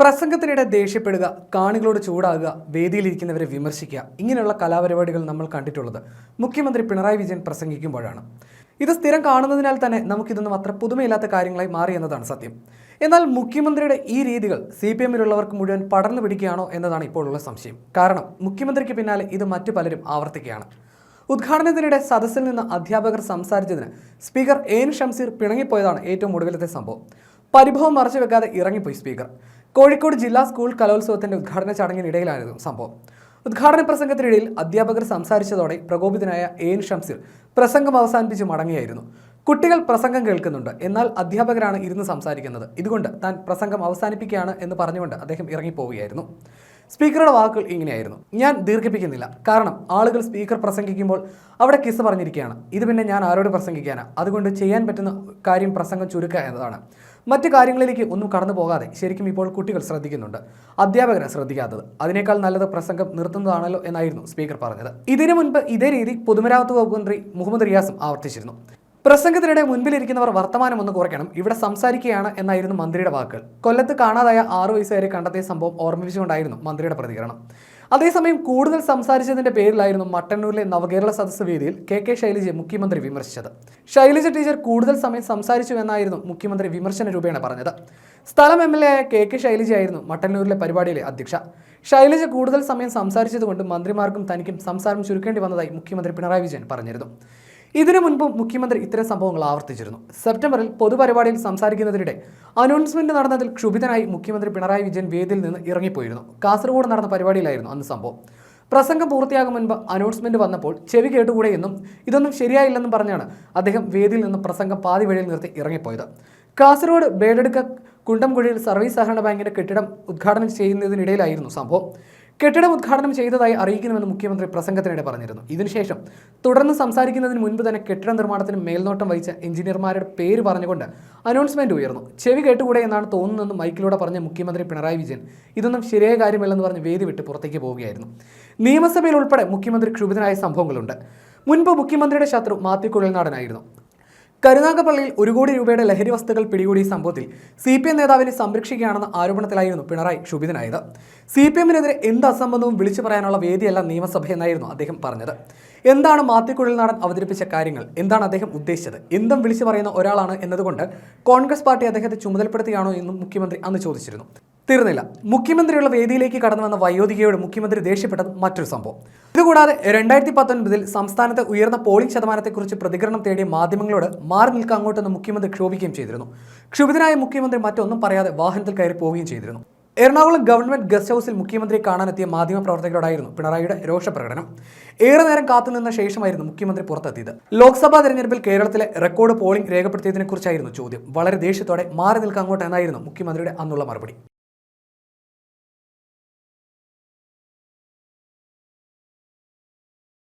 പ്രസംഗത്തിനിടെ ദേഷ്യപ്പെടുക കാണികളോട് ചൂടാകുക വേദിയിലിരിക്കുന്നവരെ വിമർശിക്കുക ഇങ്ങനെയുള്ള കലാപരിപാടികൾ നമ്മൾ കണ്ടിട്ടുള്ളത് മുഖ്യമന്ത്രി പിണറായി വിജയൻ പ്രസംഗിക്കുമ്പോഴാണ്. ഇത് സ്ഥിരം കാണുന്നതിനാൽ തന്നെ നമുക്കിതൊന്നും അത്ര പുതുമയില്ലാത്ത കാര്യങ്ങളായി മാറി എന്നതാണ് സത്യം. എന്നാൽ മുഖ്യമന്ത്രിയുടെ ഈ രീതികൾ സി പി എമ്മിലുള്ളവർക്ക് മുഴുവൻ പടർന്നു പിടിക്കുകയാണോ എന്നതാണ് ഇപ്പോഴുള്ള സംശയം. കാരണം മുഖ്യമന്ത്രിക്ക് പിന്നാലെ ഇത് മറ്റു പലരും ആവർത്തിക്കുകയാണ്. ഉദ്ഘാടനത്തിനിടെ സദസ്സിൽ നിന്ന് അധ്യാപകർ സംസാരിച്ചതിന് സ്പീക്കർ എൻ ഷംസീർ പിണങ്ങിപ്പോയതാണ് ഏറ്റവും ഒടുവിലത്തെ സംഭവം. പരിഭവം മറച്ചു വെക്കാതെ ഇറങ്ങിപ്പോയി സ്പീക്കർ. കോഴിക്കോട് ജില്ലാ സ്കൂൾ കലോത്സവത്തിന്റെ ഉദ്ഘാടന ചടങ്ങിനിടയിലായിരുന്നു സംഭവം. ഉദ്ഘാടന പ്രസംഗത്തിനിടയിൽ അധ്യാപകർ സംസാരിച്ചതോടെ പ്രകോപിതനായ എൻ ഷംസിൽ പ്രസംഗം അവസാനിപ്പിച്ച് മടങ്ങിയായിരുന്നു. കുട്ടികൾ പ്രസംഗം കേൾക്കുന്നുണ്ട്. എന്നാൽ അധ്യാപകരാണ് ഇരുന്ന് സംസാരിക്കുന്നത്. ഇതുകൊണ്ട് താൻ പ്രസംഗം അവസാനിപ്പിക്കുകയാണ് എന്ന് പറഞ്ഞുകൊണ്ട് അദ്ദേഹം ഇറങ്ങിപ്പോവുകയായിരുന്നു. സ്പീക്കറുടെ വാക്കുകൾ ഇങ്ങനെയായിരുന്നു. ഞാൻ ദീർഘിപ്പിക്കുന്നില്ല. കാരണം ആളുകൾ സ്പീക്കർ പ്രസംഗിക്കുമ്പോൾ അവിടെ കിസ് പറഞ്ഞിരിക്കുകയാണ്. ഇത് പിന്നെ ഞാൻ ആരോട് പ്രസംഗിക്കാനാണ് അതുകൊണ്ട് ചെയ്യാൻ പറ്റുന്ന കാര്യം പ്രസംഗം ചുരുക്കുക എന്നതാണ്. മറ്റു കാര്യങ്ങളിലേക്ക് ഒന്നും കടന്നു പോകാതെ ശരിക്കും ഇപ്പോൾ കുട്ടികൾ ശ്രദ്ധിക്കുന്നുണ്ട്. അധ്യാപകരെ ശ്രദ്ധിക്കാത്തത്. അതിനേക്കാൾ നല്ലത് പ്രസംഗം നിർത്തുന്നതാണല്ലോ എന്നായിരുന്നു സ്പീക്കർ പറഞ്ഞത്. ഇതിനു മുൻപ് ഇതേ രീതി പൊതുമരാമത്ത് വകുപ്പ് മന്ത്രി മുഹമ്മദ് റിയാസും ആവർത്തിച്ചിരുന്നു. പ്രസംഗത്തിനിടെ മുൻപിലിരിക്കുന്നവർ വർത്തമാനം ഒന്ന് കുറയ്ക്കണം. ഇവിടെ സംസാരിക്കുകയാണ് എന്നായിരുന്നു മന്ത്രിയുടെ വാക്കുകൾ. കൊല്ലത്ത് കാണാതായ ആറു വയസ്സുകാരെ കണ്ടെത്തിയ സംഭവം ഓർമ്മിപ്പിച്ചുകൊണ്ടായിരുന്നു മന്ത്രിയുടെ പ്രതികരണം. അതേസമയം കൂടുതൽ സംസാരിച്ചതിന്റെ പേരിലായിരുന്നു മട്ടന്നൂരിലെ നവകേരള സദസ്സ് വേദിയിൽ കെ കെ ശൈലജയെ മുഖ്യമന്ത്രി വിമർശിച്ചത്. ശൈലജ ടീച്ചർ കൂടുതൽ സമയം സംസാരിച്ചു എന്നായിരുന്നു മുഖ്യമന്ത്രി വിമർശന രൂപേണ പറഞ്ഞത്. സ്ഥലം എം എൽ എ ആയ കെ കെ ശൈലജയായിരുന്നു മട്ടന്നൂരിലെ പരിപാടിയിലെ അധ്യക്ഷ. ശൈലജ കൂടുതൽ സമയം സംസാരിച്ചതുകൊണ്ട് മന്ത്രിമാർക്കും തനിക്കും സംസാരം ചുരുക്കേണ്ടി വന്നതായി മുഖ്യമന്ത്രി പിണറായി വിജയൻ പറഞ്ഞിരുന്നു. ഇതിനു മുൻപും മുഖ്യമന്ത്രി ഇത്തരം സംഭവങ്ങൾ ആവർത്തിച്ചിരുന്നു. സെപ്റ്റംബറിൽ പൊതുപരിപാടിയിൽ സംസാരിക്കുന്നതിനിടെ അനൗൺസ്മെന്റ് നടന്നതിൽ ക്ഷുഭിതനായി മുഖ്യമന്ത്രി പിണറായി വിജയൻ വേദിയിൽ നിന്ന് ഇറങ്ങിപ്പോയിരുന്നു. കാസർഗോഡ് നടന്ന പരിപാടിയിലായിരുന്നു അന്ന് സംഭവം. പ്രസംഗം പൂർത്തിയാകും മുൻപ് അനൗൺസ്മെന്റ് വന്നപ്പോൾ ചെവി കേട്ടുകൂടെ എന്നും ഇതൊന്നും ശരിയായില്ലെന്നും പറഞ്ഞാണ് അദ്ദേഹം വേദിയിൽ നിന്ന് പ്രസംഗം പാതി വഴിയിൽ നിർത്തി ഇറങ്ങിപ്പോയത്. കാസർഗോഡ് ബേഡെടുക്ക കുണ്ടംകുഴിയിൽ സർവീസ് സഹകരണ ബാങ്കിന്റെ കെട്ടിടം ഉദ്ഘാടനം ചെയ്യുന്നതിനിടയിലായിരുന്നു സംഭവം. കെട്ടിടം ഉദ്ഘാടനം ചെയ്തതായി അറിയിക്കുന്നുവെന്ന് മുഖ്യമന്ത്രി പ്രസംഗത്തിനിടെ പറഞ്ഞിരുന്നു. ഇതിനുശേഷം തുടർന്ന് സംസാരിക്കുന്നതിന് മുൻപ് തന്നെ കെട്ടിട നിർമ്മാണത്തിന് മേൽനോട്ടം വഹിച്ച എഞ്ചിനീയർമാരുടെ പേര് പറഞ്ഞുകൊണ്ട് അനൗൺസ്മെന്റ് ഉയർന്നു. ചെവി കേട്ടുകൂടെ എന്നാണ് തോന്നുന്നതെന്ന് മൈക്കിലൂടെ പറഞ്ഞ മുഖ്യമന്ത്രി പിണറായി വിജയൻ. ഇതൊന്നും ശരിയായ കാര്യമല്ലെന്ന് പറഞ്ഞ് വേദി വിട്ട് പുറത്തേക്ക് പോവുകയായിരുന്നു. നിയമസഭയിൽ ഉൾപ്പെടെ മുഖ്യമന്ത്രി ക്ഷുഭിതനായ സംഭവങ്ങളുണ്ട്. മുൻപ് മുഖ്യമന്ത്രിയുടെ ശത്രു മാത്യു കുഴൽനാടനായിരുന്നു കരുനാഗപ്പള്ളിയിൽ ഒരു കോടി രൂപയുടെ ലഹരി വസ്തുക്കൾ പിടികൂടിയ സംഭവത്തിൽ സി പി എം നേതാവിനെ സംരക്ഷിക്കുകയാണെന്ന ആരോപണത്തിലായിരുന്നു പിണറായി ക്ഷുഭിതനായത്. സി പി എമ്മിനെതിരെ എന്ത് അസംബന്ധവും വിളിച്ചു പറയാനുള്ള വേദിയല്ല നിയമസഭ എന്നായിരുന്നു അദ്ദേഹം പറഞ്ഞത്. എന്താണ് മാത്തിക്കുഴൽ നാടൻ അവതരിപ്പിച്ച കാര്യങ്ങൾ? എന്താണ് അദ്ദേഹം ഉദ്ദേശിച്ചത്? എന്തും വിളിച്ചു പറയുന്ന ഒരാളാണ് എന്നതുകൊണ്ട് കോൺഗ്രസ് പാർട്ടി അദ്ദേഹത്തെ ചുമതലപ്പെടുത്തുകയാണോ എന്നും മുഖ്യമന്ത്രി അന്ന് ചോദിച്ചിരുന്നു. തീർന്നില്ല. മുഖ്യമന്ത്രിയുള്ള വേദിയിലേക്ക് കടന്നു വന്ന വയോധികയോട് മുഖ്യമന്ത്രി ദേഷ്യപ്പെട്ടത് മറ്റൊരു സംഭവം. ഇതുകൂടാതെ രണ്ടായിരത്തി പത്തൊൻപതിൽ സംസ്ഥാനത്തെ ഉയർന്ന പോളിംഗ് ശതമാനത്തെക്കുറിച്ച് പ്രതികരണം തേടിയ മാധ്യമങ്ങളോട് മാറി നിൽക്കുക അങ്ങോട്ടെന്ന് മുഖ്യമന്ത്രി ക്ഷോഭിക്കുകയും ചെയ്തിരുന്നു. ക്ഷുഭിതനായ മുഖ്യമന്ത്രി മറ്റൊന്നും പറയാതെ വാഹനത്തിൽ കയറി പോവുകയും ചെയ്തിരുന്നു. എറണാകുളം ഗവൺമെന്റ് ഗസ്റ്റ് ഹൗസിൽ മുഖ്യമന്ത്രി കാണാനെത്തിയ മാധ്യമപ്രവർത്തകരോടായിരുന്നു പിണറായിയുടെ രോഷപ്രകടനം. ഏറെ നേരം കാത്തുനിന്ന ശേഷമായിരുന്നു മുഖ്യമന്ത്രി പുറത്തെത്തിയത്. ലോക്സഭാ തെരഞ്ഞെടുപ്പിൽ കേരളത്തിലെ റെക്കോർഡ് പോളിംഗ് രേഖപ്പെടുത്തിയതിനെക്കുറിച്ചായിരുന്നു ചോദ്യം. വളരെ ദേഷ്യത്തോടെ മാറി നിൽക്കാൻ അങ്ങോട്ട് എന്നായിരുന്നു മുഖ്യമന്ത്രിയുടെ അന്നുള്ള മറുപടി.